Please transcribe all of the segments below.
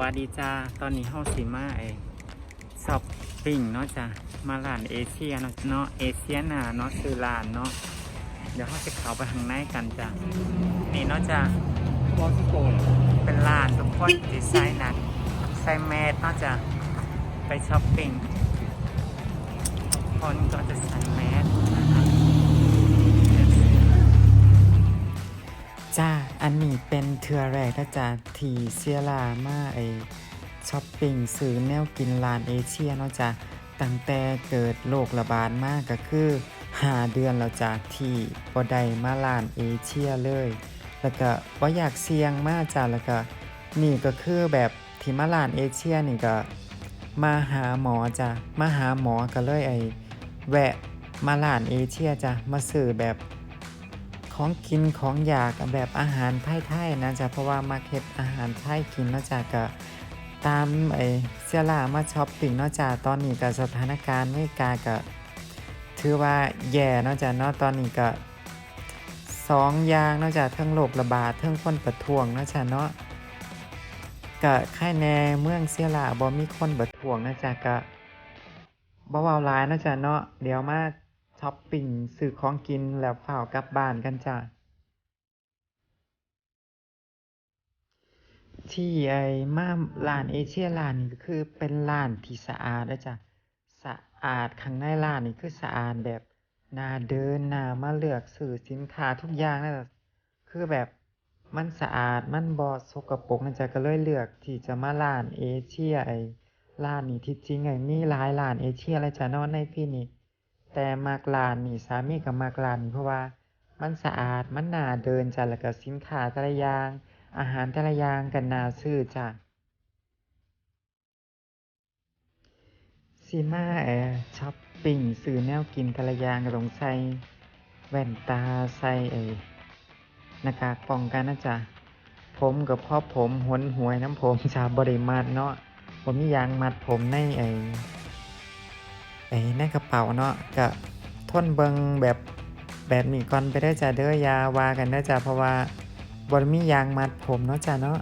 วัสดีจ้า ตอนนี้เฮาสิมาไอช้อปปิ้งเนาะจ้ะมาร้านเอเชียเนาะเนาะเอเชียนาเนาะชื่อร้านเนาะ เดี๋ยวเฮาจะเข้าไปข้างในกันจ้ะนี่เนาะจ้ะบอสโกนเป็นร้านทุกคนที่ใส่หนักใส่แมสเนาะจ้ะไปช้อปปิ้งคนก็จะใส่แมส จ้า อันนี้เป็นเทือแรกนะจ๊ะทีเซียลามาไอช้อปปิ้งซื้อแนวกินร้านเอเชียเนาะจ้ะตั้งแต่เกิดโรคระบาดมากก็คือหาเดือนแล้วจ้ะที่บ่ได้มาร้านเอเชียเลย แล้วก็บ่อยากเสี่ยงมากจ้ะแล้วก็นี่ก็คือแบบที่มาร้านเอเชียนี่ก็มาหาหมอจ้ะมาหาหมอก็เลยไอแวะมาร้านเอเชียจ้ะมาซื้อแบบ ของกินของอยากแบบอาหารไทยๆนะจ๊ะเพราะว่ามาเก็ตอาหารไทยกินนาะจ๊ะก็ตามไอเสียลามาช้อปปิ้งนาะจ๊ะตอนนี้ก็สถานการณ์อเมริกาก็ถือว่าแย่นาะจ๊ะเนาะตอนนี้ก็สองอย่างนาะจ๊ะเทั้งโรคระบาดทั้งคนประท้วงนาะจ๊ะเนาะก็ค่ายแน่เมืองเสียลาบ่มีคนประท้วงนะจ๊ะก็บ่เว้าหลายนะจ๊ะเนาะเดี๋ยวมา ช้อปปิ้งซื้อของกินแล้วเฝ้ากลับบ้านกันจ้ะที่ไอ้มาร้านเอเชียร้านนี้ก็คือเป็นร้านที่สะอาดนะจ๊ะสะอาดข้างในร้านนี่คือสะอาดแบบน่าเดินน่ามาเลือกซื้อสินค้าทุกอย่างนะจ๊ะคือแบบมันสะอาดมันบ่สกปรกนะจ๊ะก็เลยเลือกที่จะมาร้านเอเชียไอ้ร้านนี้ที่จริงไอ้มีหลายร้านเอเชียเลยจ้ะนาะในที่นี้ แต่มักร้านนี่สามีก็มักร้านนี่เพราะว่ามันสะอาดมันน่าเดินจ้ะแล้วก็สินค้าแต่ละอย่าง อาหารแต่ละอย่างก็น่าซื้อจ้ะสิมาเออช้อปปิ้งซื้อแนวกินแต่ละอย่างก็ต้องใส่แว่นตาใส่ไอ้หน้ากากป้องกันนะจ๊ะผมกับพ่อผมหวนหวยน้ำผมชาบริมัดเนาะผมมียางมัดผมในไอ้ ไอ้ในกระเป๋าเนาะก็ทนเบิงแบบแบบนี้ก่อนไปได้จ้ะเด้อยาวากันได้จ้ะเพราะว่าบ่มียางมัดผมเนาะจ้ะเนาะ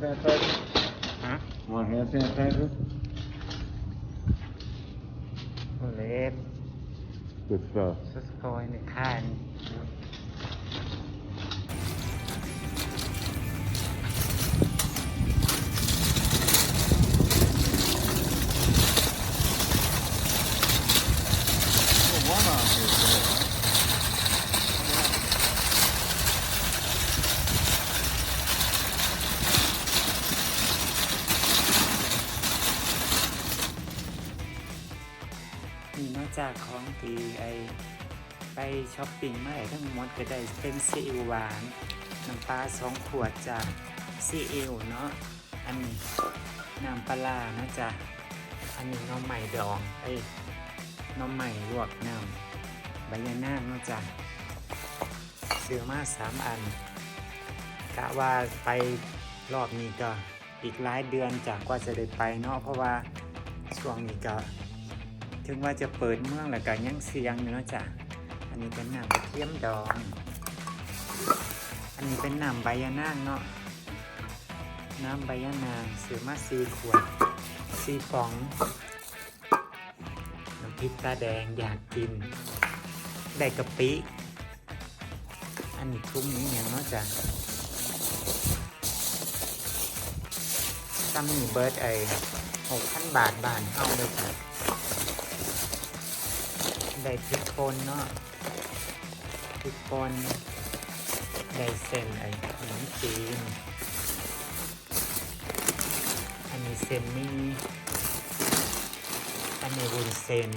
sanitizer? ฮะ Want hand sanitizer? เลส Good stuff. สสกอ ไปช้อปปิ้งมาได้ทั้งหมดก็ได้เป็นซีอิ๊วหวานน้ำปลาสองขวดจากซีอิ๊วเนาะอันนี้น้ำปลานะจ๊ะอันนี้น้องใหม่ดองไอ้น้องใหม่ลวกน้ำใบยะนางนะจ๊ะซื้อมาสามอันกะว่าไปรอบนี้ก็อีกหลายเดือนจากกว่าจะได้ไปเนาะเพราะว่าช่วงนี้ก็ ถึงว่าจะเปิดเมืองแล้วก็ยังเสียงอยู่เนาะจ้ะ นี้เป็นหน้ำกระเทียมดอง อันนี้เป็นหน้ำใบยะนางเนาะ น้ำใบยะนางซื้อมาซีขวดซีฟอง น้ำพริกตาแดงอยากกิน ได้กะปิ อันนี้ทุ่งนี้อย่างเนาะจ้ะซัมนี่เบิร์ดไอหกพันบาทบานเอาเลยจ้ะได้พริกป่นเนาะ พริกป่นได้เส้นไอ้ขนมจีนอันนี้เส้นหมีอันนี้วุ้นเส้น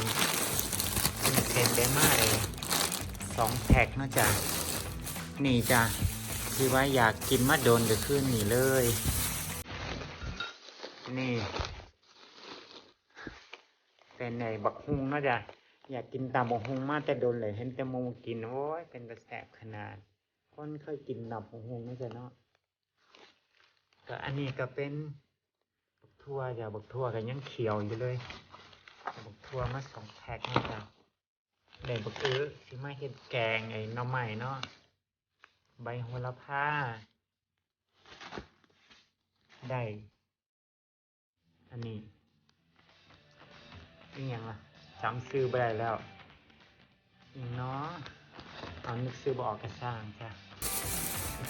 วุ้นเส้นได้มากเลยสองแพ็คเนาะจ้ะนี่จ้ะที่ว่าอยากกินมาโดนก็คือนี่เลย นี่เป็นในบักฮุงเนาะจ้ะ อยากกินตำบักฮุงมากแต่โดนเลยเห็นแต่มูกินโอ้ยเป็นตะแสบขนาดคนเคยกินตำบักฮุงนาะจ้ะเนาะก็อันนี้ก็เป็นบักทั่วจ้ะบักทั่วก็ยังเขียวอยู่เลยบักทั่วมาสองแพ็คนะจ้ะได้บักอื้อที่มาเฮ็ดแกงไอ้น่อไม้เนาะใบโหระพาได้อันนี้นี่ยังล่ะ จำซื้อไปได้แล้วอีกเนาะเอานึกซื้อบออกกระสร้างจ้ะ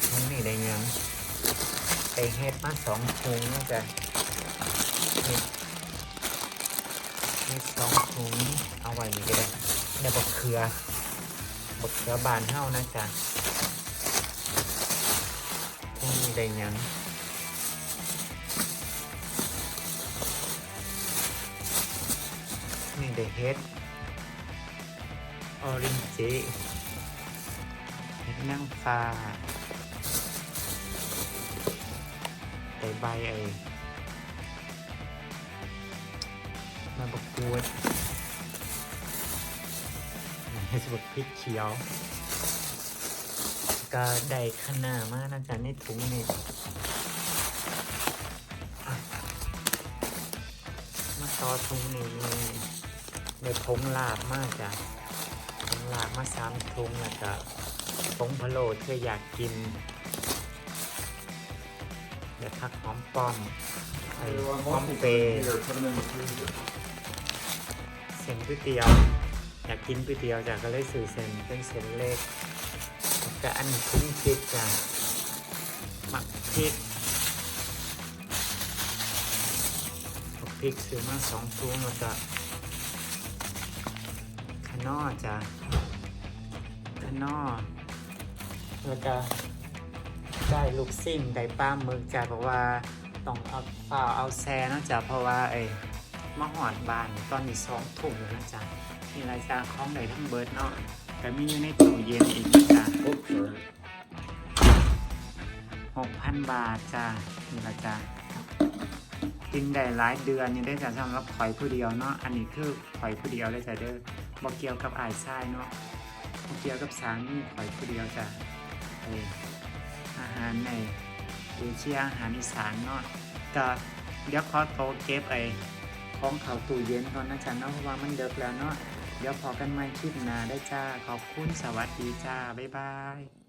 ถุงนี่ได้ยังไปเฮ็ดมาสองถุงนะจ้ะเฮ็ดเฮ็ดสองถุงเอาไว้นี่ก็ได้ได้บักเขือบักเขือบานเท่านะจ้ะถุงนี่ได้ยัง นี่เดเฮ็ดออรินจิเฮ็ดนั่งฟ้าแต่ใบไอ้มาบกกวดเฮ็ดบกพริกเขียว ก็ได้ขนาดมากนะจ๊ะในถุงนี่มาต่อถุงนี่ เดี๋ยผงลาบมากจ้ะผงลาบมาสามถุงแล้วก็ผงพะโล้เธออยากกินเดี๋ยวพักหอมป้อมไอ้หอมเปรย์เส้นก๋วยเตี๋ยว อยากกินก๋วยเตี๋ยวจ้ะก็เลยซื้อเส้นเป็นเส้นเล็กแต่อันนี้คุ้มพริกจ้ะหมักพริกพริกซื้อมาสองถุงแล้วก็ นอจ้ะขนอแล้วก็ได้ลูกซิ่งได้ปลาหมึกจ้ะเพราะว่าต้องเอาฝ่าเอาแซ่เนาะจ้ะเพราะว่าไอ้มาหอดบานตอนนี้สองถุงอยู่นะจ้ะมีรายจาของได้ทั้งเบิร์ดเนาะแต่มีอยู่ในตู้เย็นอีกนะจ้ะหกพันบาทจ้ะนี่ละจ้ะกินได้หลายเดือนยังได้จ้ะสำหรับข่อยผู้เดียวเนาะอันนี้คือข่อยผู้เดียวเลยจ้ะเด้อ บ่เกี่ยวกับอายชายเนาะเกี่ยวกับสามีข่อยผู้เดียวจ้ะเอออาหารในเอเชียอาหารอีสานเนาะก็เดี๋ยวขอโตเก็บไอ้ของเขาตู้เย็นก่อนนะจ๊ะเนาะเพราะว่ามันเดือกแล้วเนาะเดี๋ยวพอกันใหม่คลิปหน้าได้จ้าขอบคุณสวัสดีจ้าบ๊ายบาย